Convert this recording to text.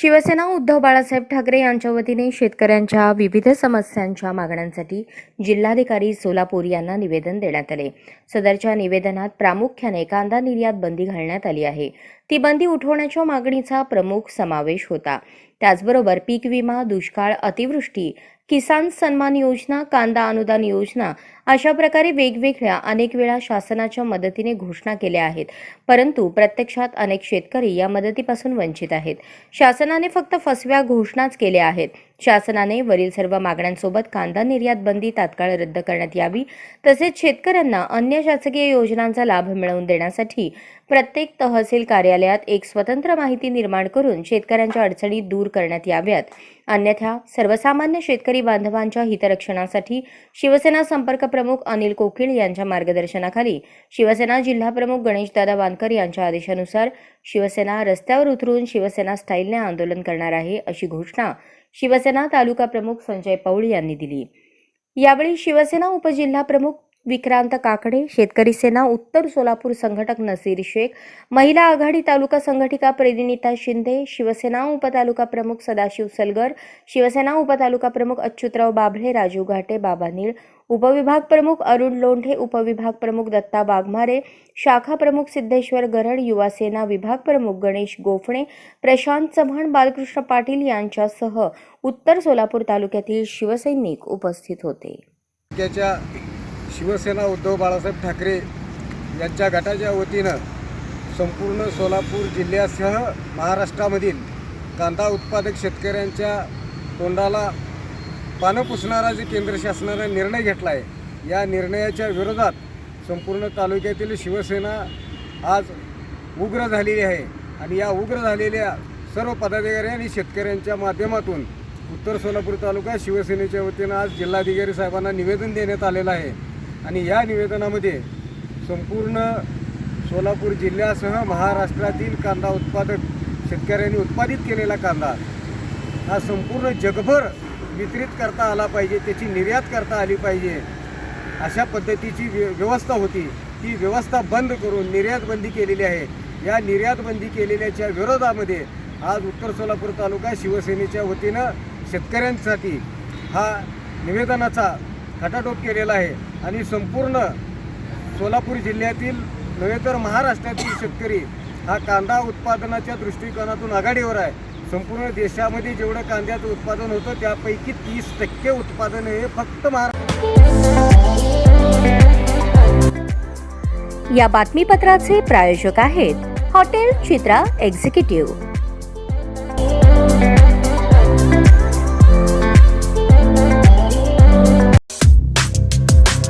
शिवसेना उद्धव बाळासाहेब ठाकरे यांच्या वतीने शेतकऱ्यांच्या विविध समस्यांच्या मागण्यांसाठी जिल्हाधिकारी सोलापूर यांना निवेदन देण्यात आले. सदरच्या निवेदनात प्रामुख्याने कांदा निर्यात बंदी घालण्यात आली आहे. ती बंदी उठवण्याच्या मागणीचा प्रमुख समावेश होता. त्याचबरोबर पीक विमा दुष्काळ अतिवृष्टी किसान सन्मान योजना कांदा अनुदान योजना अशा प्रकारे वेगवेगळ्या अनेक वेळा शासनाच्या मदतीने घोषणा केल्या आहेत. परंतु प्रत्यक्षात अनेक शेतकरी या मदतीपासून वंचित आहेत. शासनाने फक्त फसव्या घोषणाच केल्या आहेत. शासनाने वरील सर्व मागण्यांसोबत कांदा निर्यात बंदी तात्काळ रद्द करण्यात यावी तसेच शेतकऱ्यांना अन्य शासकीय योजनांचा लाभ मिळवून देण्यासाठी प्रत्येक तहसील कार्यालयात एक स्वतंत्र माहिती निर्माण करून शेतकऱ्यांच्या अडचणी दूर करण्यात याव्यात. अन्यथा सर्वसामान्य शेतकरी बांधवांच्या हितरक्षणासाठी शिवसेना संपर्क प्रमुख अनिल कोकिळ यांच्या मार्गदर्शनाखाली शिवसेना जिल्हा प्रमुख गणेशदादा वानकर यांच्या आदेशानुसार शिवसेना रस्त्यावर उतरून शिवसेना स्टाईलने आंदोलन करणार आहे अशी घोषणा शिवसेना तालुका प्रमुख संजय पौळ यांनी दिली. यावेळी शिवसेना उपजिल्हा प्रमुख विक्रांत काकडे शेतकरी सेना उत्तर सोलापूर संघटक नसीर शेख महिला आघाडी तालुका संघटिका प्रेरिणिता शिंदे शिवसेना उपतालुका प्रमुख सदाशिव सलगर शिवसेना उपतालुका प्रमुख अच्युतराव बाभळे राजू घाटे बाबा नीळ उपविभाग प्रमुख अरुण लोंढे उपविभाग प्रमुख दत्ता वाघमारे शाखा प्रमुख सिद्धेश्वर गरड युवा सेना विभाग प्रमुख गणेश गोफणे प्रशांत चव्हाण बालकृष्ण पाटील यांच्यासह उत्तर सोलापूर तालुक्यातील शिवसैनिक उपस्थित होते. शिवसेना उद्धव बाळासाहेब ठाकरे यांच्या गटाच्या वतीनं संपूर्ण सोलापूर जिल्ह्यासह महाराष्ट्रामधील कांदा उत्पादक शेतकऱ्यांच्या तोंडाला पानं पुसणारा जे केंद्र शासनानं निर्णय घेतला आहे या निर्णयाच्या विरोधात संपूर्ण तालुक्यातील शिवसेना आज उग्र झालेली आहे. आणि या उग्र झालेल्या सर्व पदाधिकारी आणि शेतकऱ्यांच्या माध्यमातून उत्तर सोलापूर तालुका शिवसेनेच्या वतीनं आज जिल्हाधिकारी साहेबांना निवेदन देण्यात आलेलं आहे. आणि या निवेदनामध्ये संपूर्ण सोलापूर जिल्ह्यासह महाराष्ट्रातील कांदा उत्पादक शेतकऱ्यांनी उत्पादित केलेला कांदा हा संपूर्ण जगभर वितरित करता आला पाहिजे त्याची निर्यात करता आली पाहिजे अशा पद्धतीची व्य व्यवस्था होती. ती व्यवस्था बंद करून निर्यातबंदी केलेली आहे. या निर्यातबंदी केलेल्याच्या विरोधामध्ये आज उत्तर सोलापूर तालुका शिवसेनेच्या वतीनं शेतकऱ्यांसाठी हा निवेदनाचा खटाटोप केलेला आहे. आणि संपूर्ण सोलापूर जिल्ह्यातील नव्हे तर महाराष्ट्रातील शेतकरी हा कांदा उत्पादनाच्या दृष्टिकोनातून आघाडीवर आहे. संपूर्ण देशामध्ये जेवढं कांद्याचं उत्पादन होतं त्यापैकी तीस टक्के उत्पादन हे फक्त महाराष्ट्र या बातमीपत्राचे प्रायोजक आहेत हॉटेल चित्रा एक्झिक्युटिव्ह.